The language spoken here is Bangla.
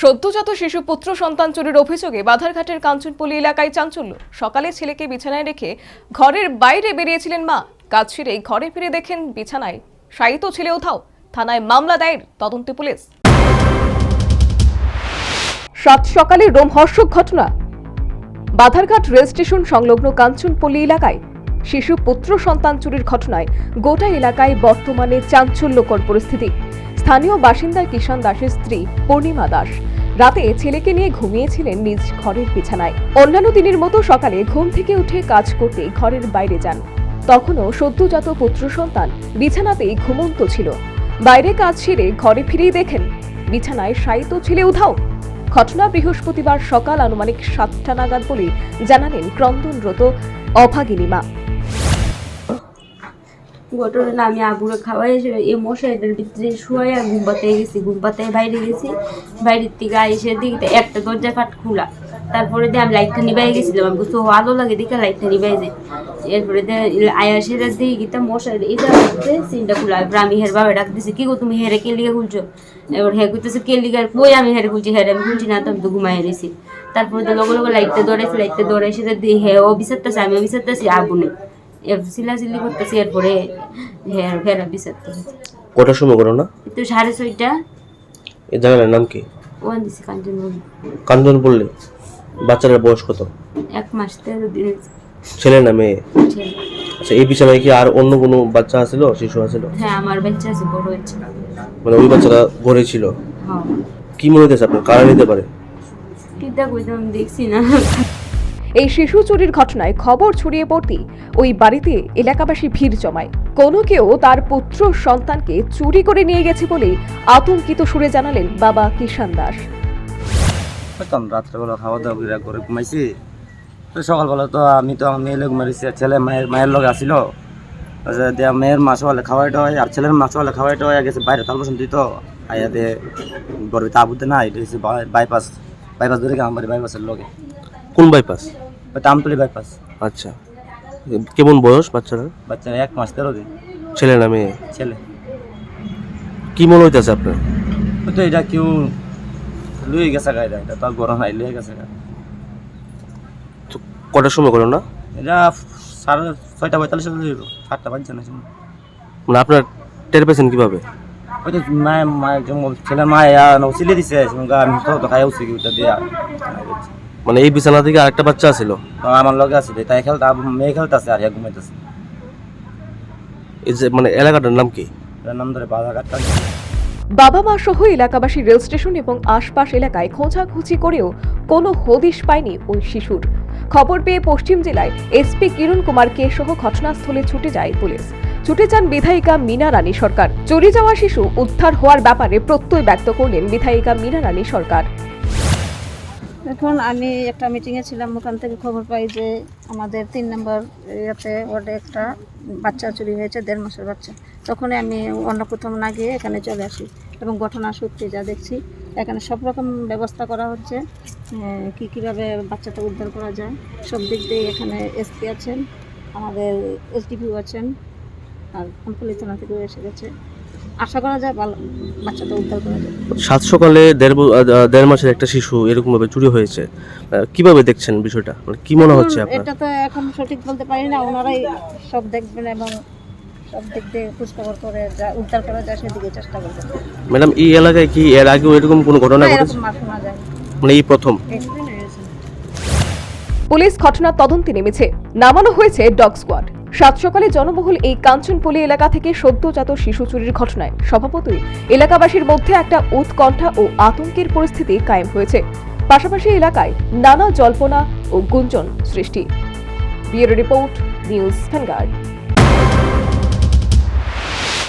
সদ্যজাত শিশু পুত্র সন্তান চুরির অভিযোগে বাধারঘাটের কাঞ্চনপল্লী এলাকায় চাঞ্চল্য। সকালে ছেলেকে বিছানায় রেখে ঘরের বাইরে বেরিয়েছিলেন মা। কাজ ছেড়ে ঘরে ফিরে দেখেন বিছানায় শায়িত ছেলে উধাও থানায় মামলা দায়ের, তদন্তে পুলিশ। সাত সকালে রোমহর্ষক ঘটনা। বাধারঘাট রেল স্টেশন সংলগ্ন কাঞ্চনপল্লী এলাকায় শিশু পুত্র সন্তান চুরির ঘটনায় গোটা এলাকায় বর্তমানে চাঞ্চল্যকর পরিস্থিতি। স্থানীয় বাসিন্দা কিষান দাসের স্ত্রী পূর্ণিমা দাস। রাতে ছেলেকে নিয়ে ঘুমিয়েছিলেন নিজ ঘরের বিছানায়। অন্যান্য দিনের মতো সকালে ঘুম থেকে উঠে কাজ করতে ঘরের বাইরে যান। তখনও সদ্যজাত পুত্র সন্তান বিছানাতেই ঘুমন্ত ছিল। বাইরে কাজ সেরে ঘরে ফিরেই দেখেন, বিছানায় শায়িত ছেলে উধাও। ঘটনা বৃহস্পতিবার সকাল আনুমানিক সাতটা নাগাদ বলে জানালেন ক্রন্দনরত অভাগিনী মা। ঘটনা আমি আবুরে খাওয়াই এই মশাইটার ভিতরে শুয়ে ঘুম পাতায় গেছি ঘুম পাতায় বাইরে গেছি। বাইরের থেকে এসে দিকে একটা দরজা ফাট খোলা। তারপরে দিয়ে আমি লাইটটা নিবাই গেছিলাম। আমি বুঝতে আলো লাগে, দেখে লাইটটা নিবাই যায় এরপরে আয়া সেটা দিয়ে গিয়ে মশাই এটা সিনটা খোলা এরপর আমি হের বাবা ডাক দিছি, কি গো তুমি হেরে কে লিগে খুলছো? এবার হে কইতেছে, কে লিগে, কই আমি হেরে খুলছি, হেরে আমি খুলছি না, তো আমি তো ঘুমাই রয়েছি তারপরে তো লগে লগে লাইটটা দৌড়াইছি লাইটটা দৌড়াইছি দিয়ে হে, ও বিচারতেছে আমি বিচারতেছি, আবু নেই। সিলাসিলি করতেছি এরপরে হেয়ার ফেরা বিচারতে কটার সময় করো না? তো সাড়ে ছয়টা। জায়গাটার নাম কি? ওয়ান দিছি কাঞ্চন কান্দন বললে বাচ্চাটার বয়স কত? এক মাস তেরো দিন ছেলে না মেয়ে? আচ্ছা এই বিছানায় কি আর অন্য কোনো বাচ্চা আছিল শিশু আছিল? হ্যাঁ আমার বাচ্চা আছে বড় হয়েছে মানে ওই বাচ্চাটা ঘরে ছিল? হ্যাঁ। কি মনে হইতেছে আপনার? কারা নিতে পারে? কিতা কইতাম দেখছি না। এই শিশু চুরির ঘটনায় খবর ছড়িয়ে পড়তেই ওই বাড়িতে এলাকাবাসী ভিড় জমায়। কোনো কেউ তার পুত্র সন্তানকে চুরি করে নিয়ে গেছে বলে আতঙ্কিত সুরে জানালেন বাবা কিষান দাস। রাত্রেবেলা খাওয়া দাওয়া করে করে ঘুমাইছি। তো সকালবেলা তো আমি তো আমার মেয়ে লোক মারিছি আর ছেলে মায়ের মায়ের লোক আসিল। আচ্ছা দিয়া মেয়ের মাছ হলে খাওয়াইটা হয় আর ছেলের মাছ হলে খাওয়াইটা হয়ে গেছে বাইরে তাল বসন্ত দিত। আইয়া দিয়ে গর্বে তা বুঝতে না এটা হচ্ছে বাইপাস বাইপাস ধরে আমার বাইপাসের লগে। কোন বাইপাস ওই তামতলি বাইপাস আচ্ছা। কেমন বয়স বাচ্চারা বাচ্চারা এক মাস তেরো দিন। ছেলে না মেয়ে? ছেলে। কি মনে হইতেছে আপনার? তো এটা কেউ লুয়ে গেছে গা এটা এটা তো গরম নাই লুয়ে গেছে গা তো কটার সময় করো না? এটা সাড়ে ছয়টা পঁয়তাল্লিশ হইব সাতটা বাজছে না মানে আপনার টের পেয়েছেন কীভাবে? ওই তো মায়ের মায়ের ছেলে মা ইয়া নসিলে দিছে আমি তো তো খাই উঠছি ওটা দিয়া। মানে এই বিছানা থেকে আরেকটা বাচ্চা আছিল। আমার লগে আছে তাই খেলতে মেয়ে খেলতেছে আর ইয়া ঘুমাইতেছে। এই যে মানে এলাকাটার নাম কি? নাম ধরে বাধা বাবা মা সহ এলাকাবাসী রেল স্টেশন এবং আশপাশ এলাকায় খোঁজাখুঁজি করেও কোনো হদিশ পায়নি ওই শিশুর। খবর পেয়ে পশ্চিম জেলায় এসপি কিরণ কুমারকে সহ ঘটনাস্থলে ছুটে যায় পুলিশ। ছুটে যান বিধায়িকা মিনা রানী সরকার। চুরি যাওয়া শিশু উদ্ধার হওয়ার ব্যাপারে প্রত্যয় ব্যক্ত করলেন বিধায়িকা মিনা রানী সরকার। এখন আমি একটা মিটিংয়ে ছিলাম, ওখান থেকে খবর পাই যে আমাদের তিন নম্বর ইয়েতে ওয়ার্ডে একটা বাচ্চা চুরি হয়েছে, দেড় মাসের বাচ্চা। তখনই আমি অন্য কোথাও না গিয়ে এখানে চলে আসি এবং ঘটনা সত্যি যা দেখছি। এখানে সব রকম ব্যবস্থা করা হচ্ছে কি কীভাবে বাচ্চাটা উদ্ধার করা যায়, সব দিক দিয়ে এখানে এসপি আছেন, আমাদের এসডিপিও আছেন, আর আমতলী থানা থেকেও এসে গেছে। আশা করা যায় বাচ্চাটা উদ্ধার করা যায়। সাত সকালে দেড় দেড় মাসের একটা শিশু এরকম ভাবে চুরি হয়েছে। কীভাবে দেখছেন বিষয়টা? মানে কি মনে হচ্ছে আপনার? এটা তো এখন সঠিক বলতে পারি না। ওনারাই সব দেখবেন এবং সব দিক দিয়ে খোঁজখবর করে যা উদ্ধার করা যায় সেদিকে চেষ্টা করবেন। ম্যাডাম এই এলাকায় কি এর আগেও এরকম কোনো ঘটনা ঘটেছে? মানে এই প্রথম? পুলিশ ঘটনার তদন্তে নেমেছে। নামানো হয়েছে ডগ স্কোয়াড। সাত সকালে জনবহুল এই কাঞ্চনপল্লী এলাকা থেকে সদ্যজাত শিশু চুরির ঘটনায় স্বভাবতই এলাকাবাসীর মধ্যে একটা উৎকণ্ঠা ও আতঙ্কের পরিস্থিতি কায়েম হয়েছে। পাশাপাশি এলাকায় নানা জল্পনা ও গুঞ্জন সৃষ্টি। Bureau report, news Vanguard.